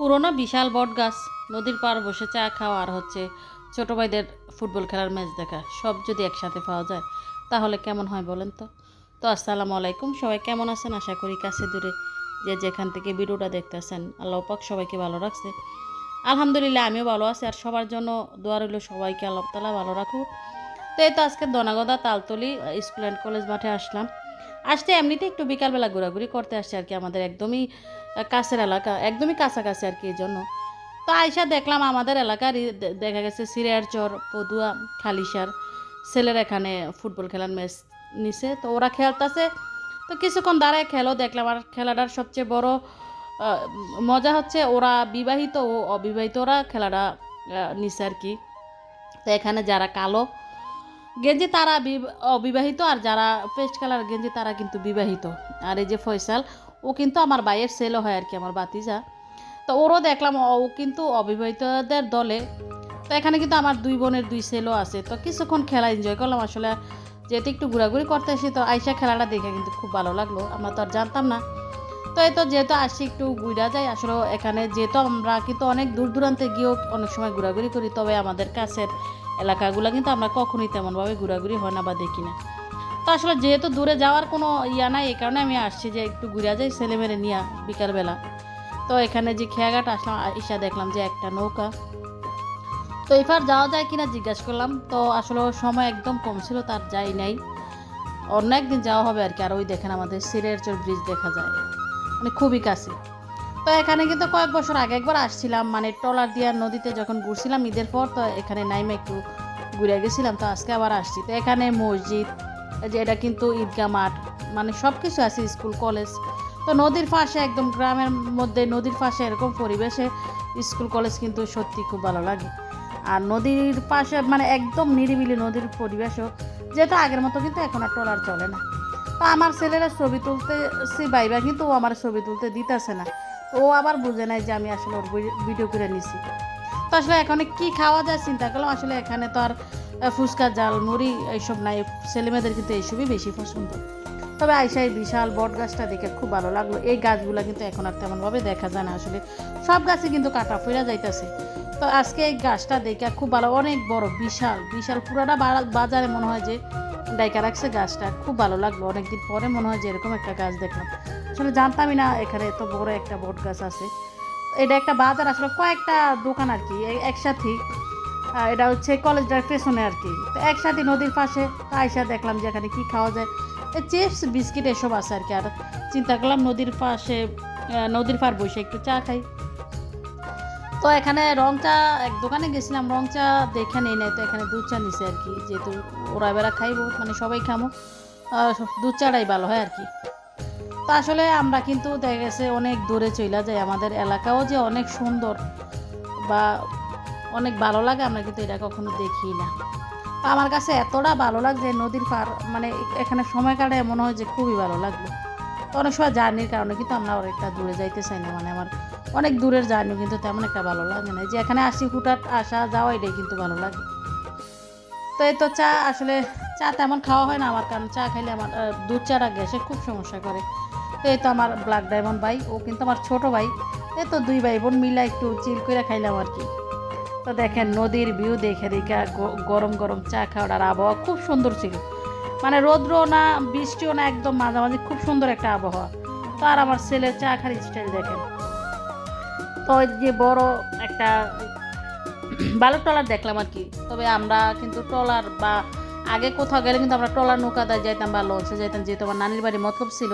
পুরোনো বিশাল বট গাছ। নদীর পার বসে চা খাওয়া আর হচ্ছে ছোটো ভাইদের ফুটবল খেলার ম্যাচ দেখা। সব যদি একসাথে পাওয়া যায়, তাহলে কেমন হয় বলেন তো? তো আসসালামু আলাইকুম, সবাই কেমন আছেন? আশা করি কাছে দূরে যে যেখান থেকে ভিডিওটা দেখতেছেন, আল্লাহ পাক সবাইকে ভালো রাখছে। আলহামদুলিল্লাহ, আমিও ভালো আছি আর সবার জন্য দোয়া রইল সবাইকে, আল্লাহ তালা ভালো রাখুক। তো এই তো আজকে Danagada Taltali school and college মাঠে আসলাম। আসতে এমনিতে একটু বিকালবেলা ঘোরাঘুরি করতে আসছে আর কি আমাদের একদমই কাছের এলাকা, একদমই কাছাকাছি আর কি এই জন্য। তো আইসা দেখলাম আমাদের এলাকার দেখা গেছে সিরিয়ার চর, পদুয়া, খালিশার ছেলের এখানে ফুটবল খেলার ম্যাচ নিছে। তো ওরা খেলতেছে। তো কিছুক্ষণ দাঁড়ায় খেলো দেখলাম আর খেলাটার সবচেয়ে বড় মজা হচ্ছে ওরা বিবাহিত ও অবিবাহিত ওরা খেলাটা নিছে আর কি। তো এখানে যারা কালো গেঞ্জি তারা বিব- অবিবাহিত আর যারা পেস্ট কালার গেঞ্জি তারা কিন্তু বিবাহিত। আর এই যে ফয়সাল, ও কিন্তু আমার বাইয়ের সেলও হয় আর কি, আমার বাতিজা তো ওরও দেখলাম, ও কিন্তু অবিবাহিতদের দলে। তো এখানে কিন্তু আমার দুই বোনের দুই সেলও আছে। তো কিছুক্ষণ খেলা এনজয় করলাম। আসলে যেহেতু একটু ঘোরাঘুরি করতে আসি তো আইসা খেলাটা দেখে কিন্তু খুব ভালো লাগল। আমরা তো আর জানতাম না। তো এই তো যেহেতু আসি একটু ঘুরা যায় আসলে এখানে যেহেতু আমরা কিন্তু অনেক দূর দূরান্তে গিয়েও অনেক সময় ঘোরাঘুরি করি, তবে আমাদের কাছের এলাকাগুলো কিন্তু আমরা কখনোই তেমনভাবে ঘোরাঘুরি হয় না বা দেখি না। তো আসলে যেহেতু দূরে যাওয়ার কোনো ইয়া নাই, এই কারণে আমি আসছি যে একটু ঘুরে যাই ছেলে মেরে নিয়ে বিকালবেলা। তো এখানে যে খেয়াঘাট আসলাম ইসা দেখলাম যে একটা নৌকা। তো এবার যাওয়া যায় কিনা জিজ্ঞাসা করলাম, তো আসলে সময় একদম কম ছিল, তার যাই নাই। অন্য একদিন যাওয়া হবে আর কি, আর ওই দেখেন আমাদের সিরের চর ব্রিজ দেখা যায়। মানে খুবই কাছে। তো এখানে কিন্তু কয়েক বছর আগে একবার আসছিলাম মানে ট্রলার দিয়ে নদীতে যখন ঘুরছিলাম ঈদের পর, তো এখানে নাইমে একটু ঘুরে গেছিলাম, তো আজকে আবার আসছি। তো এখানে মসজিদ যে এটা কিন্তু ঈদগাহ মাঠ মানে সব কিছু আছে, স্কুল, কলেজ। তো নদীর পাশে একদম গ্রামের মধ্যে, নদীর পাশে এরকম পরিবেশে স্কুল, কলেজ কিন্তু সত্যি খুব ভালো লাগে। আর নদীর পাশে মানে একদম নিরিবিলি নদীর পরিবেশও, যেহেতু আগের মতো কিন্তু এখন আর ট্রলার চলে না। তো আমার ছেলেরা ছবি তুলতে বাইবা কিন্তু আমার ছবি তুলতে দিতেছে না। ও আবার বুঝে নাই যে আমি আসলে ওর ভিডিও করে নিছি। তো আসলে এখানে কি খাওয়া যায় চিন্তা করলাম, আসলে এখানে তো আর ফুচকা জাল মুড়ি এইসব নাই, ছেলেমেয়েদের কিন্তু এইসবই বেশি পছন্দ। তবে আইসা এই বিশাল বট গাছটা দেখে খুব ভালো লাগল। এই গাছগুলো কিন্তু এখন আর তেমনভাবে দেখা যায় না আসলে। সব গাছই কিন্তু কাটা ফিরা যাইতেছে। তো আজকে এই গাছটা দেখে খুব ভালো, অনেক বড়, বিশাল বিশাল পুরাটা বাজারে মনে হয় যে ডাইকা রাখছে গাছটা। খুব ভালো লাগল। অনেকদিন পরে মনে হয় যে এরকম একটা গাছ দেখলাম। আসলে জানতামই না এখানে এত বড় একটা বট গাছ আছে। এটা একটা বাজার, আসলে কয়েকটা দোকান আর কি একসাথেই। এটা হচ্ছে কলেজটার পেছনে আর কি। তো একসাথে নদীর পাশে আইসা দেখলাম যে এখানে কী খাওয়া যায়। চিপস, বিস্কিট এসব আছে আর কি। আর চিন্তা করলাম নদীর পাশে নদীর পার বসে একটু চা খাই। তো এখানে রং চা, এক দোকানে গেছিলাম, রং চা দেখে নেই নাই, তো এখানে দুধ চা নিছে আর কি। যেহেতু ওরা বেড়া খাইবো মানে সবাই খামো। দুধ চাটাই ভালো হয় আর কি। তো আসলে আমরা কিন্তু দেখা গেছে অনেক দূরে চলে যাই। আমাদের এলাকাও যে অনেক সুন্দর বা অনেক ভালো লাগে, আমরা কিন্তু এটা কখনো দেখি না। আমার কাছে এতটা ভালো লাগছে নদীর পার মানে এখানে সময় কাটায় মনে হয় যে খুবই ভালো লাগল। তো অনেক সময় জার্নির কারণে কিন্তু আমরা অনেকটা দূরে যাইতে চাই না মানে আমার অনেক দূরের জার্নি কিন্তু তেমন একটা ভালো লাগে না। যে এখানে আসি হুটাট আসা যাওয়া, এটাই কিন্তু ভালো লাগে। তো এই তো চা, আসলে চা তেমন খাওয়া হয় না আমার, কারণ চা খাইলে আমার দুধ চাটা গ্যাসে খুব সমস্যা করে। এই তো আমার ব্ল্যাক ডায়মন্ড ভাই, ও কিন্তু আমার ছোট ভাই। এই তো দুই ভাই বোন মিলা একটু চিল করে খাইলাম আর কি। তো দেখেন নদীর ভিউ দেখে দেখে গরম গরম চা খাওয়ার আবহাওয়া খুব সুন্দর ছিল। মানে রৌদ্রও না, বৃষ্টিও না, একদম মাঝামাঝি খুব সুন্দর একটা আবহাওয়া। তো আর আমার ছেলের চা খালি স্টাইল দেখেন। তো যে বড় একটা ভালো ট্রলার দেখলাম আর কি। তবে আমরা কিন্তু ট্রলার বা আগে কোথাও গেলে কিন্তু আমরা ট্রলার নৌকা নৌকাদায় যাইতাম বা লঞ্চে যাইতাম, যেহেতু আমার নানির বাড়ি মতলব ছিল।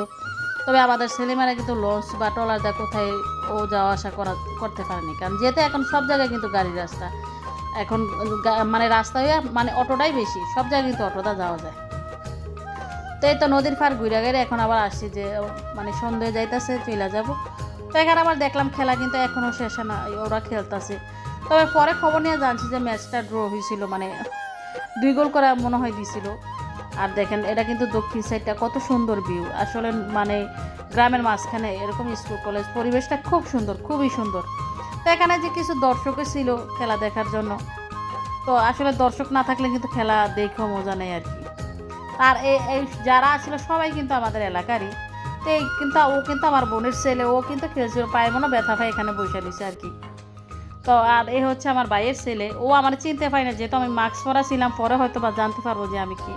তবে আমাদের ছেলেমেয়েরা কিন্তু লঞ্চ বা ট্রলার দা কোথায় ও যাওয়া আসা করা, করতে পারেনি। কারণ যেহেতু এখন সব জায়গায় কিন্তু গাড়ির রাস্তা। এখন মানে রাস্তা হয়ে মানে অটোটাই বেশি, সব জায়গায় কিন্তু অটোটা যাওয়া যায়। তো এই তো নদীর পার ঘুরে গেলে এখন আবার আসছি যে মানে সন্ধ্যে যাইতেছে চলে যাব। তো এখানে আবার দেখলাম খেলা কিন্তু এখনও শেষ না ওরা খেলতেছে। তবে পরে খবর নিয়ে জানছি যে ম্যাচটা ড্র হয়েছিল মানে দুই গোল করা মনে হয় দিছিল। আর দেখেন, এটা কিন্তু দক্ষিণ সাইডটা কত সুন্দর ভিউ আসলে মানে গ্রামের মাঝখানে এরকম স্কুল কলেজ পরিবেশটা খুব সুন্দর, খুবই সুন্দর। তো এখানে যে কিছু দর্শকও ছিল খেলা দেখার জন্য। তো আসলে দর্শক না থাকলে কিন্তু খেলা দেখেও মজা নেই আর কি। আর এই যারা ছিল সবাই কিন্তু আমাদের এলাকারই। তো এই কিন্তু, ও কিন্তু আমার বোনের ছেলে, ও কিন্তু খেলছিল পায়ে মনে ব্যথা পায় এখানে বসে দিছে আর কি। তো আর এ হচ্ছে আমার ভাইয়ের ছেলে, ও আমার চিনতে পায় না, যেহেতু আমি মাস্ক পরা ছিলাম, পরে হয়তো বা জানতে পারব যে আমি কি।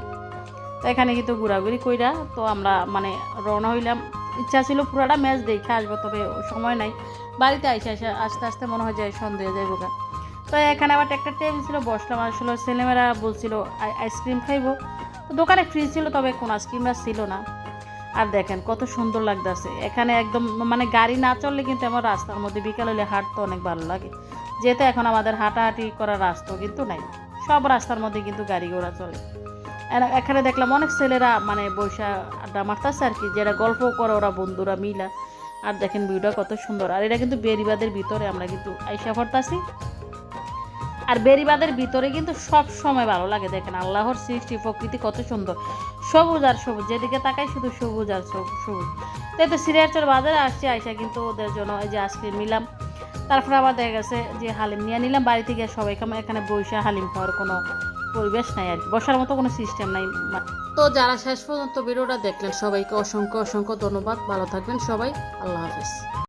তো এখানে কিন্তু ঘোরাঘুরি কইরা তো আমরা মানে রওনা হইলাম। ইচ্ছা ছিল পুরাটা ম্যাচ দেখে আসব, তবে সময় নাই। বাড়িতে আইসে আসে আস্তে আস্তে মনে হয় যে সন্দেহ যাইব গা। তো এখানে আবার একটা টেবিল ছিল, বসলাম। আসলে ছেলেমেয়েরা বলছিল, আই- আইসক্রিম খাইবো। তো দোকানে ফ্রি ছিল, তবে কোন আইসক্রিম আর ছিল না। আর দেখেন কত সুন্দর লাগতেছে। এখানে একদম মানে গাড়ি না চললে কিন্তু আমার রাস্তার মধ্যে বিকাল হলে হাঁটতে অনেক ভালো লাগে। যেহেতু এখন আমাদের হাঁটাহাঁটি করার রাস্তা কিন্তু নাই। সব রাস্তার মধ্যে কিন্তু গাড়ি ঘোড়া চলে। এখানে দেখলাম অনেক ছেলেরা মানে বৈশা আড্ডা মারতেছে আর কি, যারা গল্প করে ওরা বন্ধুরা মিলা। আর দেখেন ভিউটা কত সুন্দর। আর এটা কিন্তু বেরিবাদের ভিতরে, আমরা কিন্তু আইসা পড়তাছি। আর বেরিবাদের ভিতরে কিন্তু সব সময় ভালো লাগে, দেখেন আল্লাহর সৃষ্টি প্রকৃতি কত সুন্দর। সবুজ আর সবুজ, যেদিকে তাকাই শুধু সবুজ আর সব- সবুজ। তো এই তো সিরিয়াচর বাজারে আসছি, আইসা কিন্তু ওদের জন্য এই যে আইসক্রিম নিলাম। তারপরে আবার দেখা গেছে যে হালিম নিয়ে নিলাম, বাড়িতে গিয়ে সবাই এখানে বসে হালিম খাওয়ার কোনো পরিবেশ নাই আর বসার মতো কোনো সিস্টেম নাই। তো যারা শেষ পর্যন্ত ভিডিওটা দেখলেন, সবাইকে অসংখ্য অসংখ্য ধন্যবাদ। ভালো থাকবেন সবাই। আল্লাহ হাফেজ।